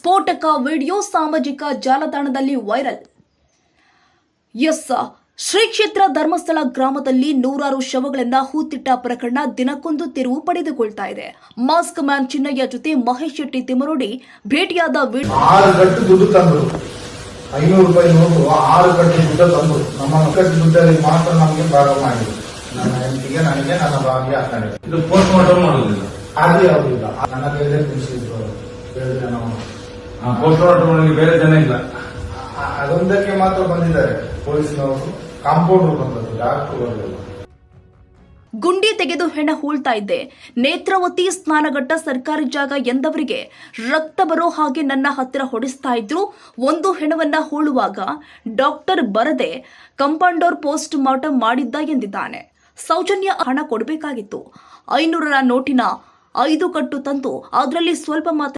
ಸ್ಫೋಟಕ ವಿಡಿಯೋ ಸಾಮಾಜಿಕ ಜಾಲತಾಣದಲ್ಲಿ ವೈರಲ್. ಎಸ್ ಶ್ರೀ ಕ್ಷೇತ್ರ ಧರ್ಮಸ್ಥಳ ಗ್ರಾಮದಲ್ಲಿ ನೂರಾರು ಶವಗಳಿಂದ ಹೂತಿಟ್ಟ ಪ್ರಕರಣ ದಿನಕ್ಕೊಂದು ತಿರುವು ಪಡೆದುಕೊಳ್ತಾ ಇದೆ. ಮಾಸ್ಕ್ ಮ್ಯಾನ್ ಚಿನ್ನಯ್ಯ ಜೊತೆ ಮಹೇಶ್ ಶೆಟ್ಟಿ ತಿಮರೋಡಿ ಭೇಟಿಯಾದ ವಿಡಿಯೋ ಆರು ಗಂಟೆ ದುಡ್ಡು ತಂದ್ರು. ಐನೂರು ರೂಪಾಯಿ ನೋಟು ಆರು ಗಂಟೆ ದುಡ್ಡು ತಂದ್ರು. ನಮ್ಮ ಮಕ್ಕಳ ದುಡ್ಡಲ್ಲಿ ಮಾತ್ರ ನಮಗೆ ಭಾಗ ಮಾಡಿದ್ರು ನನ್ನ ಹೆಂಡತಿಗೆ ನನಗೆ ನನ್ನ ಭಾಗ್ಯ ಹಾಕೊಂಡಿದ್ರು ಇದು. ಪೋಸ್ಟ್ ಮಾರ್ಟಮ್ ಮಾಡೋದಿಲ್ಲ. ಅದು ಯಾವುದಿಲ್ಲ ನನ್ನ ಹೇಳಿದ್ರೆ ಎರಡು ಬೇರೆ ಜನ ಇಲ್ಲ. ಅದೊಂದಕ್ಕೆ ಮಾತ್ರ ಬಂದಿದ್ದಾರೆ ಪೊಲೀಸ್ನವರು. ಕಾಂಪೌಂಡರ್ ಬಂದದ್ದು ಡಾಕ್ಟರ್ ಗುಂಡಿ ತೆಗೆದು ಹೆಣ ಹೂಳ್ತಾ ಇದ್ದೆ. ನೇತ್ರಾವತಿ ಸ್ನಾನಘಟ್ಟ ಸರ್ಕಾರಿ ಜಾಗ ಎಂದವರಿಗೆ ರಕ್ತ ಬರೋ ಹಾಗೆ ನನ್ನ ಹತ್ತಿರ ಹೊಡಿಸ್ತಾ ಇದ್ರು. ಒಂದು ಹೆಣವನ್ನ ಹೂಳುವಾಗ ಡಾಕ್ಟರ್ ಬರದೆ ಕಂಪೌಂಡರ್ ಪೋಸ್ಟ್ ಮಾರ್ಟಮ್ ಮಾಡಿದ್ದ ಎಂದಿದ್ದಾನೆ. ಸೌಜನ್ಯ ಹಣ ಕೊಡಬೇಕಾಗಿತ್ತು. ಐನೂರರ ನೋಟಿನ ಐದು ಕಟ್ಟು ತಂದು ಅದರಲ್ಲಿ ಸ್ವಲ್ಪ ಮಾತ್ರ